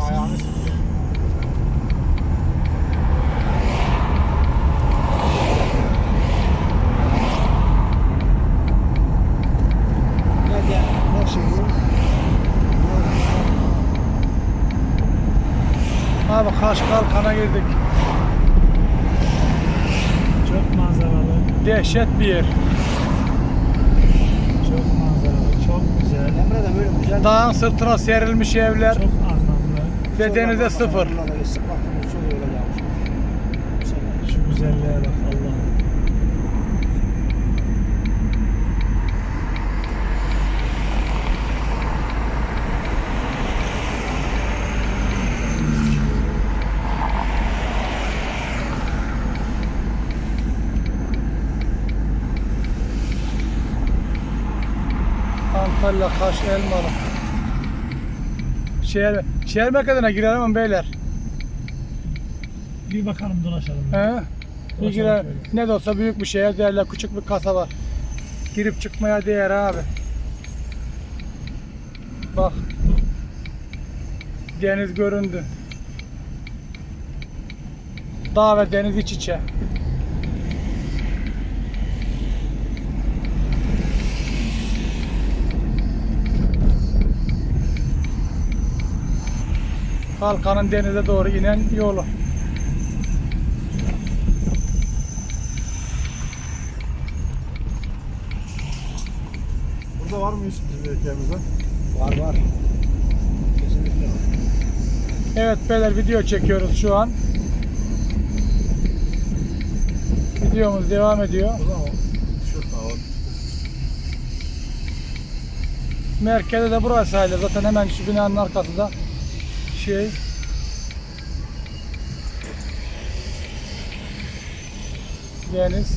Ayağını sıkıyor. Abi Kaş Kalkan'a girdik. Çok manzaralı. Dehşet bir yer. Çok manzaralı. Çok güzel. Emre de böyle güzel. Dağın sırtına serilmiş evler. Çok anlamlı. Ve denize sıfır. Şu güzelliğe bak Allah'ım. Antalya, Kaş, Elmalı. Şehir, şehir merkezine girelim mi beyler? Bir bakalım dolaşalım. He? Bir Dolaşalım girer. şöyle. Ne de olsa büyük bir şehir değerler, küçük bir kasaba. Girip çıkmaya değer abi. Bak. Deniz göründü. Dağ ve deniz iç içe. Kalkanın denize doğru inen yolu. Burada var mı Yusuf bizim ülkemizde? Var var. Kesinlikle var. Evet beyler video çekiyoruz şu an. Videomuz devam ediyor. Merkezde de burası sayılır. Zaten hemen şu binanın arkasında şey deniz.